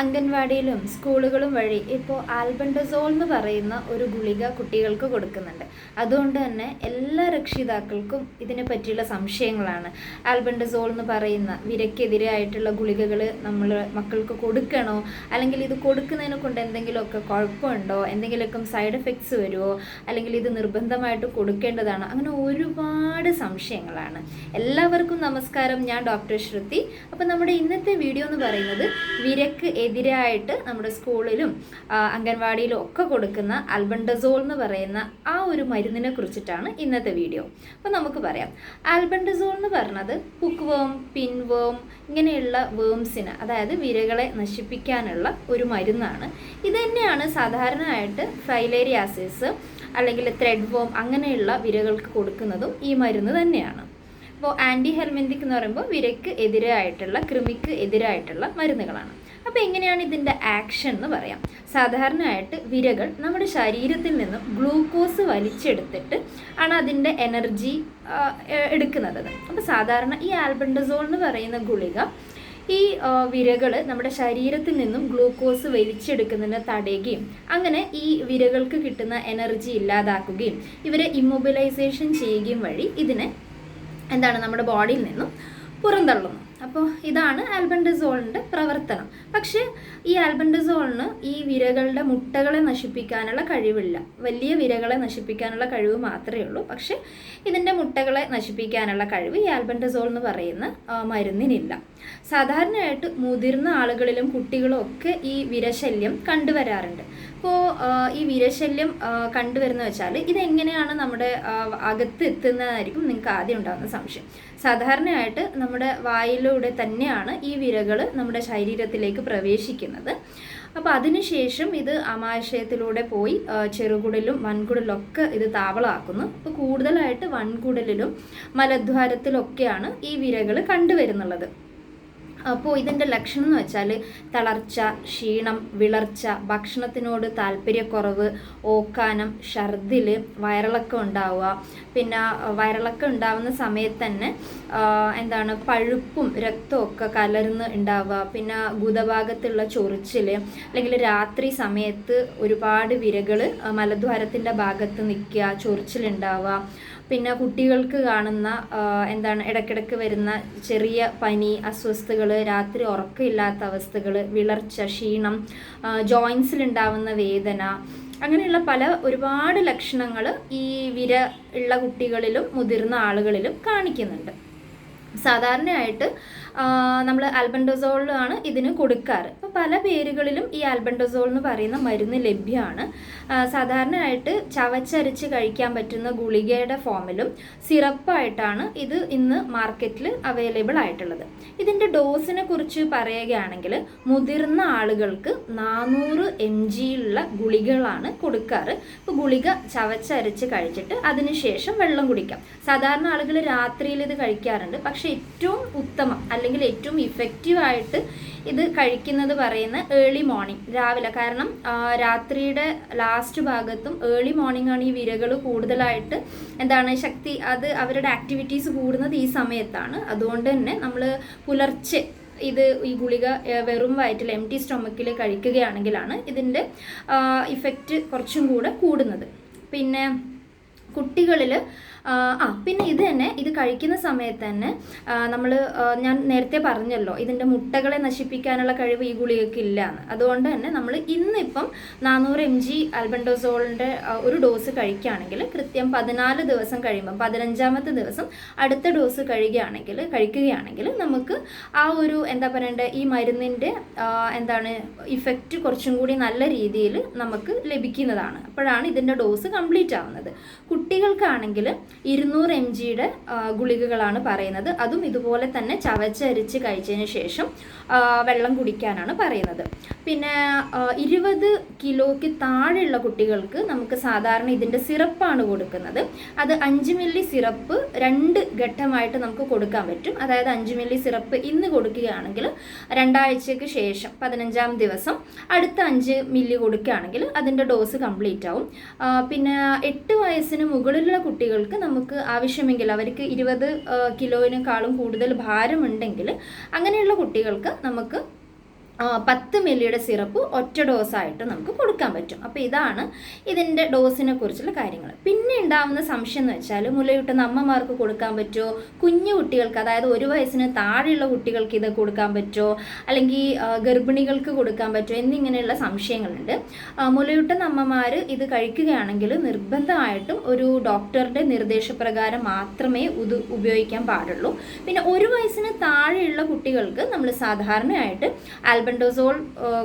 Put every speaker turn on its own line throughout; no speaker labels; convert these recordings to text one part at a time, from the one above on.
അംഗൻവാടിയിലും സ്കൂളുകളും വഴി ഇപ്പോൾ ആൽബൻഡസോൾ എന്ന് പറയുന്ന ഒരു ഗുളിക കുട്ടികൾക്ക് കൊടുക്കുന്നുണ്ട്. അതുകൊണ്ട് തന്നെ എല്ലാ രക്ഷിതാക്കൾക്കും ഇതിനെ പറ്റിയുള്ള സംശയങ്ങളാണ്. ആൽബൻഡസോൾ എന്ന് പറയുന്ന വിരക്കെതിരായിട്ടുള്ള ഗുളികകൾ നമ്മൾ മക്കൾക്ക് കൊടുക്കണോ? അല്ലെങ്കിൽ ഇത് കൊടുക്കുന്നതിനെ കൊണ്ട് എന്തെങ്കിലുമൊക്കെ കുഴപ്പമുണ്ടോ? എന്തെങ്കിലുമൊക്കെ സൈഡ് എഫക്ട്സ് വരുമോ അല്ലെങ്കിൽ ഇത് നിർബന്ധമായിട്ട് കൊടുക്കേണ്ടതാണോ? അങ്ങനെ ഒരുപാട് സംശയങ്ങളാണ്. എല്ലാവർക്കും നമസ്കാരം. ഞാൻ ഡോക്ടർ ശ്രുതി. അപ്പം നമ്മുടെ ഇന്നത്തെ വീഡിയോ എന്ന് പറയുന്നത് വിരക്ക് എതിരായിട്ട് നമ്മുടെ സ്കൂളിലും അംഗൻവാടിയിലും ഒക്കെ കൊടുക്കുന്ന ആൽബൻഡസോൾ എന്ന് പറയുന്ന ആ ഒരു മരുന്നിനെ കുറിച്ചിട്ടാണ് ഇന്നത്തെ വീഡിയോ. അപ്പോൾ നമുക്ക് പറയാം. ആൽബൻഡസോൾ എന്ന് പറഞ്ഞത് കുക്ക് വേം പിൻ വേം ഇങ്ങനെയുള്ള വേംസിന് അതായത് വിരകളെ നശിപ്പിക്കാനുള്ള ഒരു മരുന്നാണ്. ഇത് തന്നെയാണ് സാധാരണയായിട്ട് ഫൈലേരിയാസിസ് അല്ലെങ്കിൽ ത്രെഡ് വോം അങ്ങനെയുള്ള വിരകൾക്ക് കൊടുക്കുന്നതും ഈ മരുന്ന് തന്നെയാണ്. അപ്പോൾ ആന്റി ഹെൽമെന്തിക് എന്ന് പറയുമ്പോൾ വിരക്ക് എതിരായിട്ടുള്ള കൃമിക്ക് എതിരായിട്ടുള്ള മരുന്നുകളാണ്. അപ്പോൾ എങ്ങനെയാണ് ഇതിന്റെ ആക്ഷൻ എന്ന് പറയാം. സാധാരണയായിട്ട് വിരകൾ നമ്മുടെ ശരീരത്തിൽ നിന്നും ഗ്ലൂക്കോസ് വലിച്ചെടുത്തിട്ട് ആണ് അതിന്റെ എനർജി എടുക്കുന്നത്. അപ്പോൾ സാധാരണ ഈ ആൽബൻഡസോൾ എന്ന് പറയുന്ന ഗുളിക ഈ വിരകൾ നമ്മുടെ ശരീരത്തിൽ നിന്നും ഗ്ലൂക്കോസ് വലിച്ചെടുക്കുന്നതിനെ തടയുകയും അങ്ങനെ ഈ വിരകൾക്ക് കിട്ടുന്ന എനർജി ഇല്ലാതാക്കുകയും ഇവരെ ഇമ്മൊബിലൈസേഷൻ ചെയ്യുകയും വഴി ഇതിനെ എന്താണ് നമ്മുടെ ബോഡിയിൽ നിന്നും പുറന്തള്ളുന്നു. അപ്പോൾ ഇതാണ് ആൽബൻഡസോളിന്റെ പ്രവർത്തനം. പക്ഷേ ഈ ആൽബൻഡസോളിന് ഈ വിരകളുടെ മുട്ടകളെ നശിപ്പിക്കാനുള്ള കഴിവില്ല. വലിയ വിരകളെ നശിപ്പിക്കാനുള്ള കഴിവ് മാത്രമേ ഉള്ളൂ. പക്ഷേ ഇതിന്റെ മുട്ടകളെ നശിപ്പിക്കാനുള്ള കഴിവ് ഈ ആൽബൻഡസോൾ എന്ന് പറയുന്ന മരുന്നിനില്ല. സാധാരണയായിട്ട് മുതിർന്ന ആളുകളിലും കുട്ടികളും ഒക്കെ ഈ വിരശല്യം കണ്ടുവരാറുണ്ട്. അപ്പോൾ ഈ വീരശല്യം കണ്ടുവരുന്ന വെച്ചാൽ ഇതെങ്ങനെയാണ് നമ്മുടെ അകത്ത് എത്തുന്നതായിരിക്കും നിങ്ങൾക്ക് ആദ്യം ഉണ്ടാകുന്ന സംശയം. സാധാരണയായിട്ട് നമ്മുടെ വായിലൂടെ തന്നെയാണ് ഈ വിരകൾ നമ്മുടെ ശരീരത്തിലേക്ക് പ്രവേശിക്കുന്നത്. അപ്പോൾ അതിനുശേഷം ഇത് ആമാശയത്തിലൂടെ പോയി ചെറുകുടലും വൻകുടലും ഒക്കെ ഇത് താവളമാക്കുന്നു. അപ്പോൾ കൂടുതലായിട്ട് വൻകുടലിലും മലദ്വാരത്തിലൊക്കെയാണ് ഈ വിരകൾ കണ്ടുവരുന്നുള്ളത്. അപ്പോൾ ഇതിന്റെ ലക്ഷണം എന്ന് വെച്ചാൽ തളർച്ച ക്ഷീണം വിളർച്ച ഭക്ഷണത്തിനോട് താല്പര്യക്കുറവ് ഓക്കാനം ഛർദിൽ വയറിളക്കം ഉണ്ടാവുക. പിന്നെ വയറിളക്കം ഉണ്ടാവുന്ന സമയത്ത് തന്നെ എന്താണ് പഴുപ്പും രക്തവും ഒക്കെ കലർന്ന് ഉണ്ടാവുക. പിന്നെ ഗുദഭാഗത്തുള്ള ചൊറിച്ചിൽ അല്ലെങ്കിൽ രാത്രി സമയത്ത് ഒരുപാട് വിരകൾ മലദ്വാരത്തിന്റെ ഭാഗത്ത് നിൽക്കുക ചൊറിച്ചിലുണ്ടാവുക പിന്നെ കുട്ടികൾക്ക് കാണുന്ന എന്താണ് ഇടയ്ക്കിടയ്ക്ക് വരുന്ന ചെറിയ പനി അസ്വസ്ഥതകൾ രാത്രി ഉറക്കമില്ലാത്ത അവസ്ഥകൾ വിളർച്ച ക്ഷീണം ജോയിൻസിലുണ്ടാവുന്ന വേദന അങ്ങനെയുള്ള പല ഒരുപാട് ലക്ഷണങ്ങൾ ഈ വിര ഉള്ള കുട്ടികളിലും മുതിർന്ന ആളുകളിലും കാണിക്കുന്നുണ്ട്. സാധാരണയായിട്ട് നമ്മൾ ആൽബൻഡസോളിലാണ് ഇതിന് കൊടുക്കാറ്. അപ്പോൾ പല പേരുകളിലും ഈ ആൽബൻഡസോൾ എന്ന് പറയുന്ന മരുന്ന് ലഭ്യമാണ്. സാധാരണയായിട്ട് ചവച്ചരച്ച് കഴിക്കാൻ പറ്റുന്ന ഗുളികയുടെ ഫോമിലും സിറപ്പായിട്ടാണ് ഇത് ഇന്ന് മാർക്കറ്റിൽ അവൈലബിൾ ആയിട്ടുള്ളത്. ഇതിന്റെ ഡോസിനെ കുറിച്ച് പറയുകയാണെങ്കിൽ മുതിർന്ന ആളുകൾക്ക് നാനൂറ് എം ഉള്ള ഗുളികകളാണ് കൊടുക്കാറ്. ഇപ്പോൾ ഗുളിക ചവച്ചരച്ച് കഴിച്ചിട്ട് അതിനുശേഷം വെള്ളം കുടിക്കാം. സാധാരണ ആളുകൾ രാത്രിയിൽ ഇത് കഴിക്കാറുണ്ട്. പക്ഷേ ഏറ്റവും ഉത്തമം ഏറ്റവും ഇഫക്റ്റീവ് ആയിട്ട് ഇത് കഴിക്കുന്നത് പറയുന്ന ഏർലി മോർണിംഗ് രാവിലെ. കാരണം രാത്രിയുടെ ലാസ്റ്റ് ഭാഗത്തും ഏർലി മോർണിംഗ് ആണ് ഈ വിരകൾ കൂടുതലായിട്ട് എന്താണ് ശക്തി അത് അവരുടെ ആക്ടിവിറ്റീസ് കൂടുന്നത് ഈ സമയത്താണ്. അതുകൊണ്ട് തന്നെ നമ്മൾ പുലർച്ചെ ഇത് ഈ ഗുളിക വെറും വയറ്റിൽ എം ടി സ്റ്റൊമക്കിൽ കഴിക്കുകയാണെങ്കിലാണ് ഇതിന്റെ ഇഫക്റ്റ് കുറച്ചും കൂടെ കൂടുന്നത്. പിന്നെ കുട്ടികളിൽ ആ പിന്നെ ഇത് തന്നെ ഇത് കഴിക്കുന്ന സമയത്ത് തന്നെ നമ്മൾ ഞാൻ നേരത്തെ പറഞ്ഞല്ലോ ഇതിന്റെ മുട്ടകളെ നശിപ്പിക്കാനുള്ള കഴിവ് ഈ ഗുളികയ്ക്ക് ഇല്ല എന്ന് അതുകൊണ്ട് തന്നെ നമ്മൾ ഇന്നിപ്പം നാനൂറ് എം ജി ആൽബൻഡോസോളിന്റെ ഒരു ഡോസ് കഴിക്കുകയാണെങ്കിൽ കൃത്യം പതിനാല് ദിവസം കഴിയുമ്പം പതിനഞ്ചാമത്തെ ദിവസം അടുത്ത ഡോസ് കഴിയുകയാണെങ്കിൽ കഴിക്കുകയാണെങ്കിൽ നമുക്ക് ആ ഒരു എന്താ പറയണ്ടേ ഈ മരുന്നിന്റെ എന്താണ് ഇഫക്റ്റ് കുറച്ചും കൂടി നല്ല രീതിയിൽ നമുക്ക് ലഭിക്കുന്നതാണ്. അപ്പോഴാണ് ഇതിന്റെ ഡോസ് കംപ്ലീറ്റ് ആവുന്നത്. കുട്ടികൾക്കാണെങ്കിൽ ഇരുന്നൂറ് എം ജിയുടെ ഗുളികകളാണ് പറയുന്നത്. അതും ഇതുപോലെ തന്നെ ചവച്ചരിച്ച് കഴിച്ചതിന് ശേഷം വെള്ളം കുടിക്കാനാണ് പറയുന്നത്. പിന്നെ ഇരുപത് കിലോയ്ക്ക് താഴെയുള്ള കുട്ടികൾക്ക് നമുക്ക് സാധാരണ ഇതിന്റെ സിറപ്പാണ് കൊടുക്കുന്നത്. അത് അഞ്ച് മില്ലി സിറപ്പ് രണ്ട് ഘട്ടമായിട്ട് നമുക്ക് കൊടുക്കാൻ പറ്റും. അതായത് അഞ്ച് മില്ലി സിറപ്പ് ഇന്ന് കൊടുക്കുകയാണെങ്കിൽ രണ്ടാഴ്ചയ്ക്ക് ശേഷം പതിനഞ്ചാം ദിവസം അടുത്ത അഞ്ച് മില്ലി കൊടുക്കുകയാണെങ്കിൽ അതിന്റെ ഡോസ് കംപ്ലീറ്റ് ആവും പിന്നെ എട്ട് വയസ്സിന് മുകളിലുള്ള കുട്ടികൾക്ക് നമുക്ക് ആവശ്യമെങ്കിൽ അവർക്ക് ഇരുപത് കിലോയിനേക്കാളും കൂടുതൽ ഭാരമുണ്ടെങ്കിൽ അങ്ങനെയുള്ള കുട്ടികൾക്ക് നമുക്ക് പത്ത് മില്ലിയുടെ സിറപ്പ് ഒറ്റ ഡോസായിട്ട് നമുക്ക് കൊടുക്കാൻ പറ്റും. അപ്പോൾ ഇതാണ് ഇതിന്റെ ഡോസിനെ കുറിച്ചുള്ള കാര്യങ്ങൾ. പിന്നെ ഉണ്ടാവുന്ന സംശയം എന്ന് വെച്ചാൽ മുലയൂട്ടുന്ന അമ്മമാർക്ക് കൊടുക്കാൻ പറ്റുമോ? കുഞ്ഞു കുട്ടികൾക്ക് അതായത് ഒരു വയസ്സിന് താഴെയുള്ള കുട്ടികൾക്ക് ഇത് കൊടുക്കാൻ പറ്റുമോ? അല്ലെങ്കിൽ ഗർഭിണികൾക്ക് കൊടുക്കാൻ പറ്റുമോ? എന്നിങ്ങനെയുള്ള സംശയങ്ങളുണ്ട്. മുലയൂട്ടുന്ന അമ്മമാർ ഇത് കഴിക്കുകയാണെങ്കിൽ നിർബന്ധമായിട്ടും ഒരു ഡോക്ടറുടെ നിർദ്ദേശപ്രകാരം മാത്രമേ ഇത് ഉപയോഗിക്കാൻ പാടുള്ളൂ. പിന്നെ ഒരു വയസ്സിന് താഴെയുള്ള കുട്ടികൾക്ക് നമ്മൾ സാധാരണയായിട്ട് ആൽബൻഡോസോൾ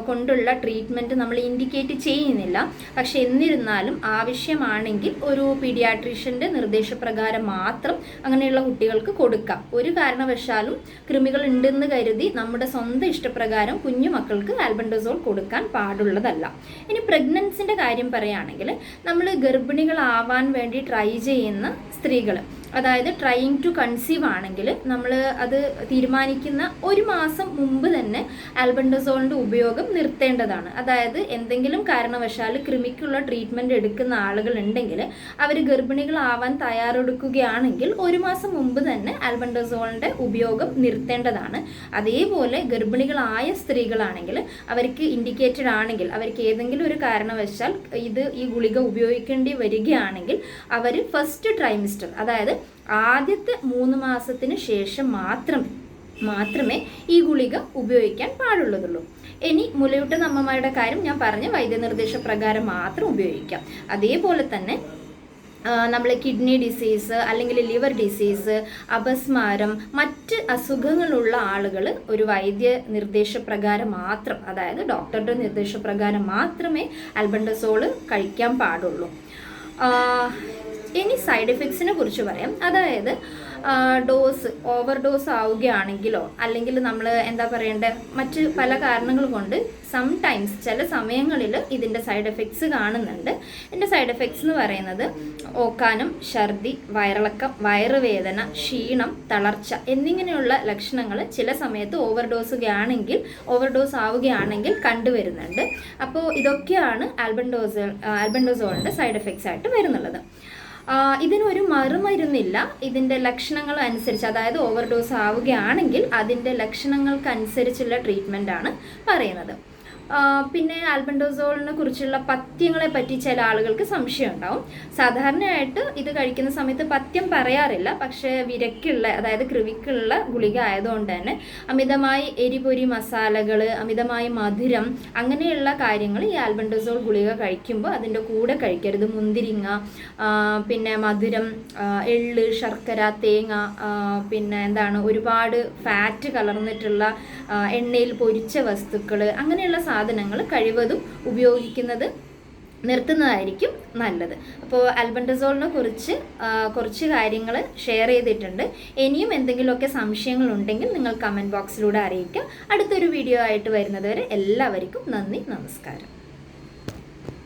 കൊണ്ടുള്ള ട്രീറ്റ്മെന്റ് നമ്മൾ ഇൻഡിക്കേറ്റ് ചെയ്യുന്നില്ല. പക്ഷെ എന്നിരുന്നാലും ആവശ്യമാണെങ്കിൽ ഒരു പീഡിയാട്രീഷ്യന്റെ നിർദ്ദേശപ്രകാരം മാത്രം അങ്ങനെയുള്ള കുട്ടികൾക്ക് കൊടുക്കാം. ഒരു കാരണവശാലും കൃമികൾ ഉണ്ടെന്ന് കരുതി നമ്മുടെ സ്വന്തം ഇഷ്ടപ്രകാരം കുഞ്ഞു മക്കൾക്ക് ആൽബൻഡോസോൾ കൊടുക്കാൻ പാടുള്ളതല്ല. ഇനി പ്രഗ്നൻസിന്റെ കാര്യം പറയുകയാണെങ്കിൽ നമ്മൾ ഗർഭിണികളാവാൻ വേണ്ടി ട്രൈ ചെയ്യുന്ന സ്ത്രീകൾ അതായത് ട്രൈയിങ് ടു കൺസീവ് ആണെങ്കിൽ നമ്മൾ അത് തീരുമാനിക്കുന്ന ഒരു മാസം മുമ്പ് തന്നെ ആൽബൻഡസോളിന്റെ ഉപയോഗം നിർത്തേണ്ടതാണ്. അതായത് എന്തെങ്കിലും കാരണവശാൽ കൃമിക്കുള്ള ട്രീറ്റ്മെന്റ് എടുക്കുന്ന ആളുകൾ ഉണ്ടെങ്കിൽ അവർ ഗർഭിണികളാവാൻ തയ്യാറെടുക്കുകയാണെങ്കിൽ ഒരു മാസം മുമ്പ് തന്നെ ആൽബൻഡസോളിന്റെ ഉപയോഗം നിർത്തേണ്ടതാണ്. അതേപോലെ ഗർഭിണികളായ സ്ത്രീകളാണെങ്കിൽ അവർക്ക് ഇൻഡിക്കേറ്റഡ് ആണെങ്കിൽ അവർക്ക് ഏതെങ്കിലും ഒരു കാരണവശാൽ ഇത് ഈ ഗുളിക ഉപയോഗിക്കേണ്ടി വരികയാണെങ്കിൽ അവർ ഫസ്റ്റ് ട്രൈമിസ്റ്റർ അതായത് ആദ്യത്തെ മൂന്ന് മാസത്തിന് ശേഷം മാത്രം മാത്രമേ ഈ ഗുളിക ഉപയോഗിക്കാൻ പാടുള്ളതുള്ളൂ. ഇനി മുലയൂട്ടുന്ന അമ്മമാരുടെ കാര്യം ഞാൻ പറഞ്ഞ വൈദ്യനിർദ്ദേശപ്രകാരം മാത്രം ഉപയോഗിക്കാം. അതേപോലെ തന്നെ നമ്മൾ കിഡ്നി ഡിസീസ് അല്ലെങ്കിൽ ലിവർ ഡിസീസ് അപസ്മാരം മറ്റ് അസുഖങ്ങളുള്ള ആളുകൾ ഒരു വൈദ്യ നിർദ്ദേശപ്രകാരം മാത്രം അതായത് ഡോക്ടറുടെ നിർദ്ദേശപ്രകാരം മാത്രമേ അൽബൻഡസോൾ കഴിക്കാൻ പാടുള്ളൂ. ഇനി സൈഡ് എഫക്ട്സിനെ കുറിച്ച് പറയാം. അതായത് ഡോസ് ഓവർ ഡോസ് ആവുകയാണെങ്കിലോ അല്ലെങ്കിൽ നമ്മൾ എന്താ പറയേണ്ടത് മറ്റ് പല കാരണങ്ങൾ കൊണ്ട് സംടൈംസ് ചില സമയങ്ങളിൽ ഇതിന്റെ സൈഡ് എഫക്ട്സ് കാണുന്നുണ്ട്. ഇതിന്റെ സൈഡ് എഫക്ട്സ് എന്ന് പറയുന്നത് ഓക്കാനം ഛർദി വയറിളക്കം വയറുവേദന ക്ഷീണം തളർച്ച എന്നിങ്ങനെയുള്ള ലക്ഷണങ്ങൾ ചില സമയത്ത് ഓവർ ഡോസുകയാണെങ്കിൽ ഓവർ ഡോസ് ആവുകയാണെങ്കിൽ കണ്ടുവരുന്നുണ്ട്. അപ്പോൾ ഇതൊക്കെയാണ് ആൽബൻഡോസ് ആൽബൻഡോസോളിന്റെ സൈഡ് എഫക്ട്സ് ആയിട്ട് വരുന്നുള്ളത്. ഇതിനൊരു മറുമരുന്നില്ല. ഇതിന്റെ ലക്ഷണങ്ങൾ അനുസരിച്ച് അതായത് ഓവർ ഡോസ് ആവുകയാണെങ്കിൽ അതിന്റെ ലക്ഷണങ്ങൾക്ക് അനുസരിച്ചുള്ള ട്രീറ്റ്മെന്റ് ആണ് പറയുന്നത്. പിന്നെ ആൽബൻഡോസോളിനെ കുറിച്ചുള്ള പഥ്യങ്ങളെ പറ്റി ചില ആളുകൾക്ക് സംശയം ഉണ്ടാവും സാധാരണയായിട്ട് ഇത് കഴിക്കുന്ന സമയത്ത് പഥ്യം പറയാറില്ല. പക്ഷേ വിരക്കുള്ള അതായത് കൃവിക്കുള്ള ഗുളിക ആയതുകൊണ്ട് തന്നെ അമിതമായി എരിപൊരി മസാലകൾ അമിതമായി മധുരം അങ്ങനെയുള്ള കാര്യങ്ങൾ ഈ ആൽബൻഡോസോൾ ഗുളിക കഴിക്കുമ്പോൾ അതിന്റെ കൂടെ കഴിക്കരുത്. മുന്തിരിങ്ങ പിന്നെ മധുരം എള്ള് ശർക്കര തേങ്ങ പിന്നെ എന്താണ് ഒരുപാട് ഫാറ്റ് കലർന്നിട്ടുള്ള എണ്ണയിൽ പൊരിച്ച വസ്തുക്കൾ അങ്ങനെയുള്ള സാധനങ്ങൾ കഴിവതും ഉപയോഗിക്കുന്നത് നിർത്തുന്നതായിരിക്കും നല്ലത്. അപ്പോൾ അൽബൻഡസോളിനെ കുറിച്ച് കുറച്ച് കാര്യങ്ങൾ ഷെയർ ചെയ്തിട്ടുണ്ട്. ഇനിയും എന്തെങ്കിലുമൊക്കെ സംശയങ്ങളുണ്ടെങ്കിൽ നിങ്ങൾ കമന്റ് ബോക്സിലൂടെ അറിയിക്കുക. അടുത്തൊരു വീഡിയോ ആയിട്ട് വരുന്നതുവരെ എല്ലാവർക്കും നന്ദി നമസ്കാരം.